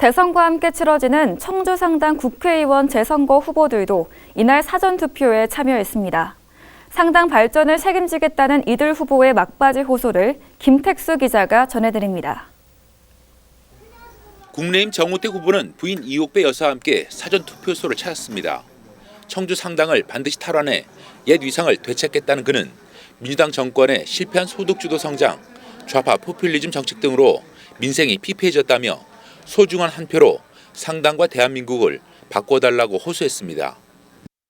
대선과 함께 치러지는 청주 상당 국회의원 재선거 후보들도 이날 사전 투표에 참여했습니다. 상당 발전을 책임지겠다는 이들 후보의 막바지 호소를 김택수 기자가 전해드립니다. 국내임 정우택 후보는 부인 이옥배 여사와 함께 사전 투표소를 찾았습니다. 청주 상당을 반드시 탈환해 옛 위상을 되찾겠다는 그는 민주당 정권의 실패한 소득주도 성장, 좌파 포퓰리즘 정책 등으로 민생이 피폐해졌다며 소중한 한 표로 상당과 대한민국을 바꿔달라고 호소했습니다.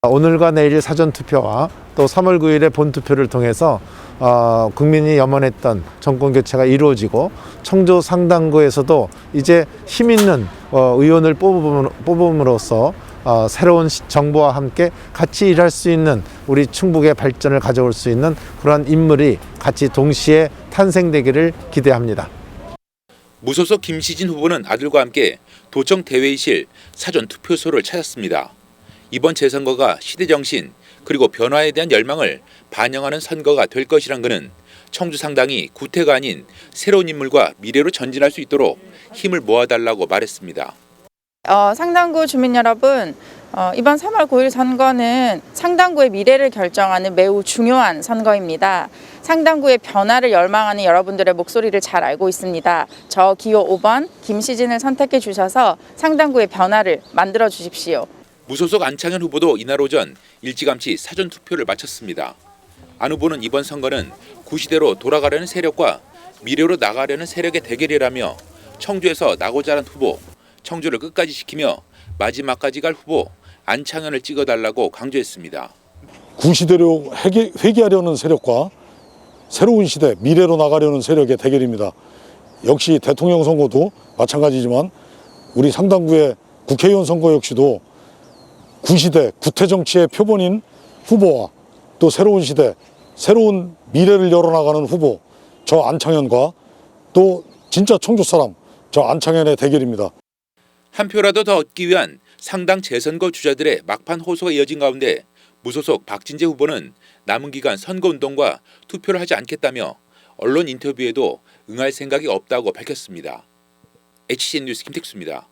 오늘과 내일 사전 투표와 또 3월 9일의 본 투표를 통해서 어, 국민이 염원했던 정권 교체가 이루어지고 청주 상당구에서도 이제 힘 있는 어, 의원을 뽑음 으로- 뽑음으로써 어, 새로운 시- 정부와 함께 같이 일할 수 있는 우리 충북의 발전을 가져올 수 있는 그러한 인물이 같이 동시에 탄생되기를 기대합니다. 무소속 김시진 후보는 아들과 함께 도청 대회의실 사전 투표소를 찾았습니다. 이번 재선거가 시대 정신 그리고 변화에 대한 열망을 반영하는 선거가 될 것이란 그는 청주 상당이 구태가 아닌 새로운 인물과 미래로 전진할 수 있도록 힘을 모아달라고 말했습니다. 어, 상당구 주민 여러분, 어, 이번 3월 9일 선거는 상당구의 미래를 결정하는 매우 중요한 선거입니다. 상당구의 변화를 열망하는 여러분들의 목소리를 잘 알고 있습니다. 저 기호 5번 김시진을 선택해 주셔서 상당구의 변화를 만들어 주십시오. 무소속 안창현 후보도 이날 오전 일찌감치 사전 투표를 마쳤습니다. 안 후보는 이번 선거는 구시대로 돌아가려는 세력과 미래로 나가려는 세력의 대결이라며 청주에서 나고 자란 후보, 청주를 끝까지 지키며 마지막까지 갈 후보 안창현을 찍어달라고 강조했습니다. 구시대로 회개, 회귀하려는 세력과 새로운 시대 미래로 나가려는 세력의 대결입니다. 역시 대통령 선거도 마찬가지지만 우리 상당구의 국회의원 선거 역시도 구시대 구태 정치의 표본인 후보와 또 새로운 시대 새로운 미래를 열어나가는 후보 저 안창현과 또 진짜 청주 사람 저 안창현의 대결입니다. 한 표라도 더 얻기 위한 상당 재선거 주자들의 막판 호소가 이어진 가운데 무소속 박진재 후보는 남은 기간 선거운동과 투표를 하지 않겠다며 언론 인터뷰에도 응할 생각이 없다고 밝혔습니다. HCN 뉴스 김택수입니다.